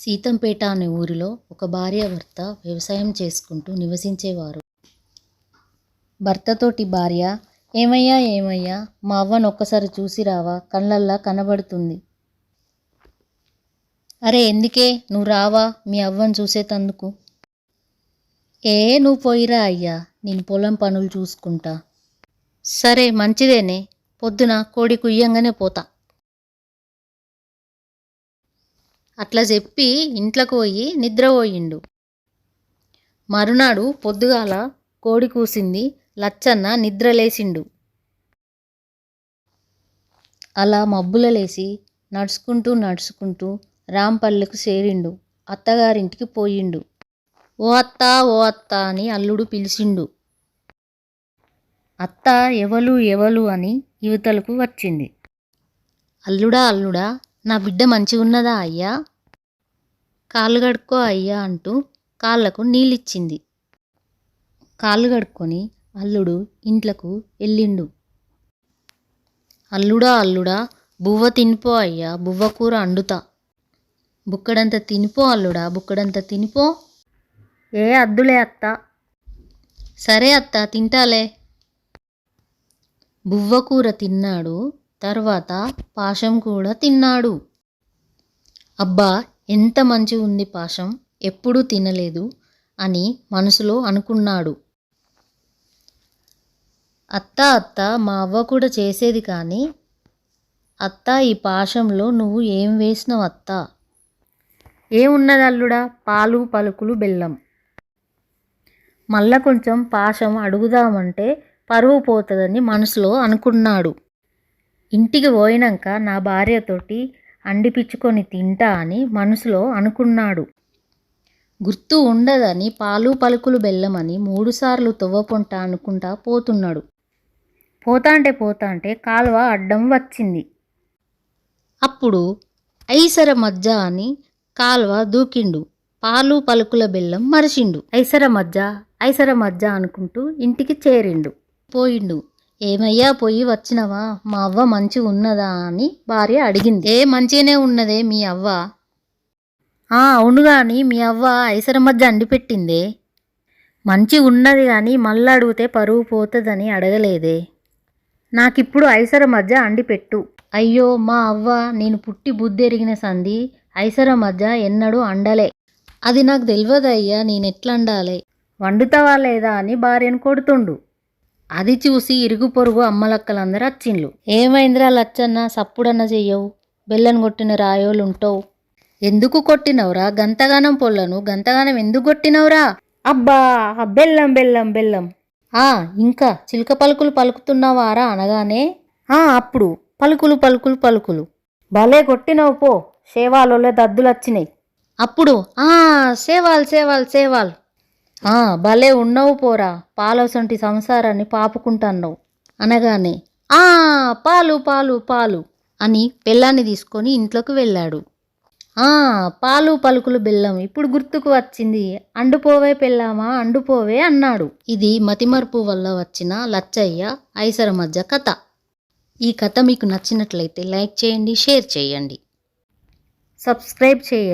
సీతంపేట అనే ఊరిలో ఒక భార్యాభర్త వ్యవసాయం చేసుకుంటూ నివసించేవారు. భర్తతోటి భార్య ఏమయ్యా ఏమయ్యా మా అవ్వను ఒక్కసారి చూసి రావా కళ్ళల్లా కనబడుతుంది. అరే ఎందుకే? నువ్వు రావా మీ అవ్వను చూసేతందుకు ఏ నువ్వు పోయిరా అయ్యా నేను పొలం పనులు చూసుకుంటా. సరే మంచిదేనే పొద్దున కోడి కుయ్యంగానే పోతా. అట్లా చెప్పి ఇంట్లోకి పోయి నిద్రపోయిండు మరునాడు పొద్దుగాల కోడి కూసింది లచ్చన్న నిద్రలేసిండు అలా మబ్బులలేసి నడుచుకుంటూ నడుచుకుంటూ రాంపల్లెకు చేరిండు. అత్తగారింటికి పోయిండు. ఓ అత్త ఓ అత్త అని అల్లుడు పిలిచిండు. అత్త ఎవలు ఎవలు అని యువతలకు వచ్చింది. అల్లుడా అల్లుడా నా బిడ్డ మంచిగున్నదా అయ్యా? కాళ్ళు కడుక్కో అయ్యా అంటూ కాళ్ళకు నీళ్ళిచ్చింది. కాళ్ళు కడుక్కొని అల్లుడు ఇంట్లకు వెళ్ళిండు. అల్లుడా అల్లుడా బువ్వ తినిపో అయ్యా బువ్వ కూర అండుతా. బుక్కడంత తినిపో అల్లుడా బుక్కడంత తినిపో. ఏ అద్దులే అత్త. సరే అత్త తింటాలే. బువ్వ కూర తిన్నాడు తర్వాత పాశం కూడా తిన్నాడు. అబ్బా ఎంత మంచి ఉంది పాశం ఎప్పుడూ తినలేదు అని మనసులో అనుకున్నాడు. అత్త అత్త మా అవ్వ కూడా చేసేది కానీ అత్త ఈ పాశంలో నువ్వు ఏం వేసినావు అత్త? ఏమున్నది అల్లుడా? పాలు పలుకులు బెల్లం. మళ్ళా కొంచెం పాశం అడుగుదామంటే పరువు పోతుందని మనసులో అనుకున్నాడు. ఇంటికి పోయినాక నా భార్యతోటి అండిపించుకొని తింటా అని మనసులో అనుకున్నాడు. గుర్తు ఉండదని పాలు పలుకులు బెల్లమని మూడుసార్లు తవ్వపొంట అనుకుంటా పోతున్నాడు. పోతాంటే పోతాంటే కాలువ అడ్డం వచ్చింది. అప్పుడు ఐసర మజ్జ అని కాలువ దూకిండు. పాలు పలుకుల బెల్లం మరిచిండు. ఐసర మజ్జ ఐసర మజ్జ అనుకుంటూ ఇంటికి చేరిండు. పోయిండు. ఏమయ్యా పోయి వచ్చినవా? మా అవ్వ మంచి ఉన్నదా అని భార్య అడిగింది. ఏ మంచిగానే ఉన్నదే మీ అవ్వ? ఆ అవును గాని మీ అవ్వ ఐసర మధ్య అండిపెట్టిందే మంచి ఉన్నది కానీ మళ్ళీ అడిగితే పరువు పోతుందని అడగలేదే. నాకిప్పుడు ఐసర మధ్య అండిపెట్టు అయ్యో మా అవ్వ నేను పుట్టి బుద్ధి ఎరిగిన సంధి ఐసర మధ్య ఎన్నడూ అండలే. అది నాకు తెలియదయ్యా నేను ఎట్లా అండాలి వండుతావా లేదా అని భార్యను కొడుతుండు. అది చూసి ఇరుగు పొరుగు అమ్మలక్కలందరూ వచ్చిండ్లు ఏమైందిరా లచ్చన్న? సప్పుడన్న చెయ్యవు. బెల్లం కొట్టిన రాయోలు ఉంటావు ఎందుకు కొట్టినవురా? గంతగానం పొల్లను. గంతగానం ఎందుకు కొట్టినవురా? అబ్బా బెల్లం బెల్లం బెల్లం. ఆ ఇంకా చిలక పలుకులు పలుకుతున్నావారా అనగానే? ఆ అప్పుడు. పలుకులు పలుకులు పలుకులు. భలే కొట్టినవు పో. సేవాలో దద్దులు వచ్చినాయి అప్పుడు. ఆ సేవాల్ సేవాల్ సేవాల్. భలే ఉన్నవు పోరా. పాలసంటి సంసారాన్ని పాపుకుంటున్నావు. అనగానే ఆ పాలు పాలు పాలు అని బెల్లాన్ని తీసుకొని ఇంట్లోకి వెళ్ళాడు. ఆ పాలు పలుకులు బెల్లం ఇప్పుడు గుర్తుకు వచ్చింది. అండుపోవే పెళ్ళామా అండుపోవే అన్నాడు. ఇది మతిమరుపు వల్ల వచ్చిన లచ్చయ్య ఐసర మధ్య కథ. ఈ కథ మీకు నచ్చినట్లయితే లైక్ చేయండి షేర్ చేయండి. సబ్స్క్రైబ్ చేయండి.